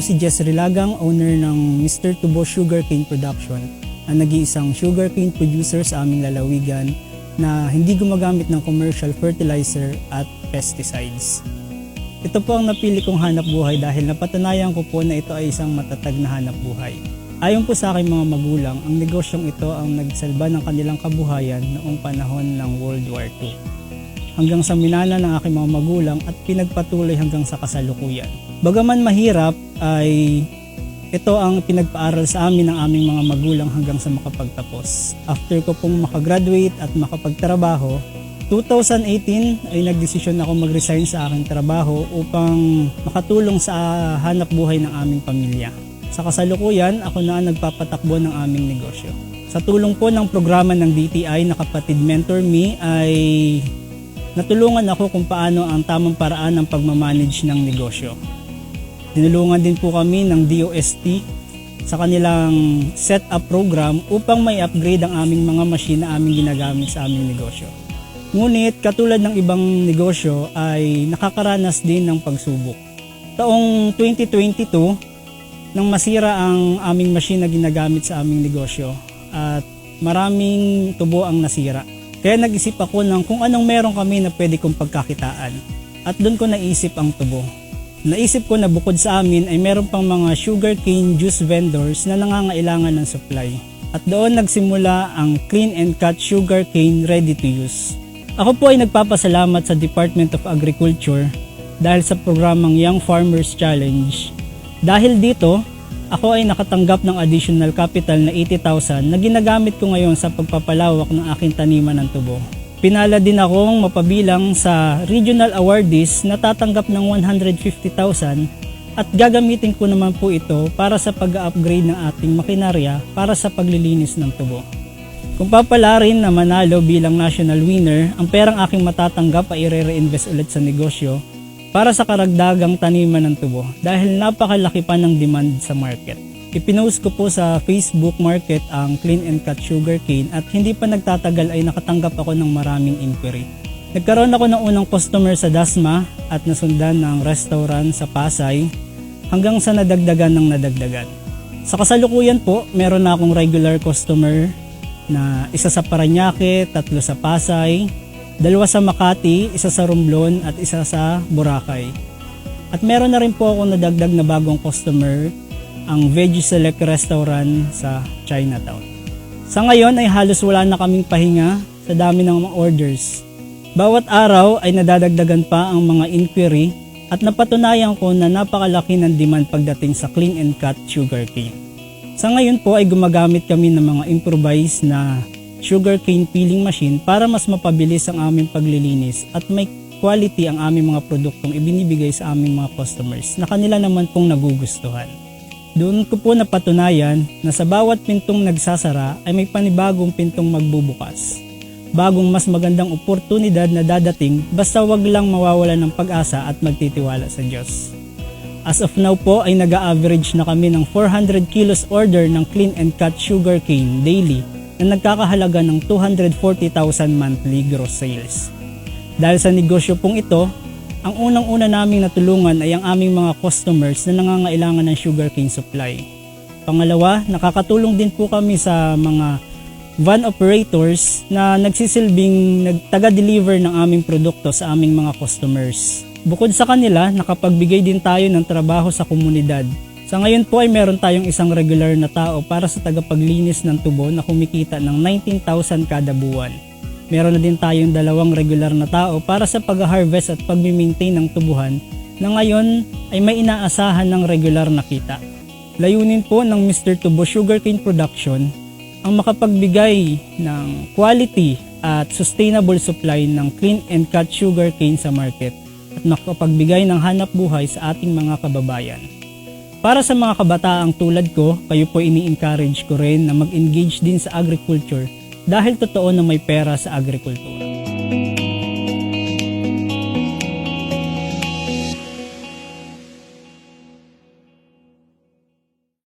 si Jess Rilagang, owner ng Mr. Tubo Sugarcane Production, ang nag-iisang sugarcane producer sa aming lalawigan na hindi gumagamit ng commercial fertilizer at pesticides. Ito po ang napili kong hanap buhay dahil napatunayan ko po na ito ay isang matatag na hanap buhay. Ayon po sa aking mga magulang, ang negosyong ito ang nagsalba ng kanilang kabuhayan noong panahon ng World War II. Hanggang sa minana ng aking mga magulang at pinagpatuloy hanggang sa kasalukuyan. Bagaman mahirap ay ito ang pinagpaaral sa amin ng aming mga magulang hanggang sa makapagtapos. After ko pong makagraduate at makapagtrabaho, 2018 ay nagdesisyon ako mag-resign sa aking trabaho upang makatulong sa hanap buhay ng aming pamilya. Sa kasalukuyan, ako na ang nagpapatakbo ng aming negosyo. Sa tulong po ng programa ng DTI na Kapatid Mentor Me ay natulungan ako kung paano ang tamang paraan ng pagmamanage ng negosyo. Tinulungan din po kami ng DOST sa kanilang setup program upang may upgrade ang aming mga machine na aming ginagamit sa aming negosyo. Ngunit katulad ng ibang negosyo ay nakakaranas din ng pagsubok. Taong 2022, nang masira ang aming machine na ginagamit sa aming negosyo at maraming tubo ang nasira. Kaya nag-isip ako ng kung anong meron kami na pwede kong pagkakitaan. At doon ko naisip ang tubo. Naisip ko na bukod sa amin ay meron pang mga sugarcane juice vendors na nangangailangan ng supply. At doon nagsimula ang Clean and Cut Sugarcane Ready to Use. Ako po ay nagpapasalamat sa Department of Agriculture dahil sa programang Young Farmers Challenge. Dahil dito, ako ay nakatanggap ng additional capital na 80,000 na ginagamit ko ngayon sa pagpapalawak ng aking taniman ng tubo. Pinala din akong mapabilang sa regional awardees na tatanggap ng 150,000 at gagamitin ko naman po ito para sa pag-upgrade ng ating makinarya para sa paglilinis ng tubo. Kung papala rin na manalo bilang national winner, ang perang aking matatanggap ay i-reinvest ulit sa negosyo para sa karagdagang taniman ng tubo dahil napakalaki pa ng demand sa market. Ipinost ko po sa Facebook Market ang Clean and Cut Sugarcane at hindi pa nagtatagal ay nakatanggap ako ng maraming inquiry. Nagkaroon ako ng unang customer sa Dasma at nasundan ng restaurant sa Pasay hanggang sa nadagdagan ng nadagdagan. Sa kasalukuyan po, meron na akong regular customer na isa sa Paranaque, tatlo sa Pasay, dalawa sa Makati, isa sa Romblon at isa sa Boracay. At meron na rin po ako nadagdag na bagong customer, ang Veggie Select Restaurant sa Chinatown. Sa ngayon ay halos wala na kaming pahinga sa dami ng mga orders. Bawat araw ay nadadagdagan pa ang mga inquiry at napatunayan ko na napakalaki ng demand pagdating sa clean and cut sugarcane. Sa ngayon po ay gumagamit kami ng mga improvised na sugarcane peeling machine para mas mapabilis ang aming paglilinis at may quality ang aming mga produktong ibinibigay sa aming mga customers na kanila naman pong nagugustuhan. Doon ko po napatunayan na sa bawat pintong nagsasara ay may panibagong pintong magbubukas. Bagong mas magandang oportunidad na dadating basta wag lang mawawalan ng pag-asa at magtitiwala sa Diyos. As of now po ay nag-average na kami ng 400 kilos order ng clean and cut sugarcane daily na nagkakahalaga ng 240,000 monthly gross sales. Dahil sa negosyo pong ito, ang unang-una naming natulungan ay ang aming mga customers na nangangailangan ng sugarcane supply. Pangalawa, nakakatulong din po kami sa mga van operators na nagsisilbing nagtaga-deliver ng aming produkto sa aming mga customers. Bukod sa kanila, nakapagbigay din tayo ng trabaho sa komunidad. Sa ngayon po ay meron tayong isang regular na tao para sa tagapaglinis ng tubo na kumikita ng 19,000 kada buwan. Meron na din tayong dalawang regular na tao para sa pag-harvest at pag-maintain ng tubuhan na ngayon ay may inaasahan ng regular na kita. Layunin po ng Mr. Tubo Sugarcane Production ang makapagbigay ng quality at sustainable supply ng clean and cut sugarcane sa market at makapagbigay ng hanap buhay sa ating mga kababayan. Para sa mga kabataang tulad ko, kayo po ini-encourage ko rin na mag-engage din sa agriculture dahil totoo na may pera sa agrikultura.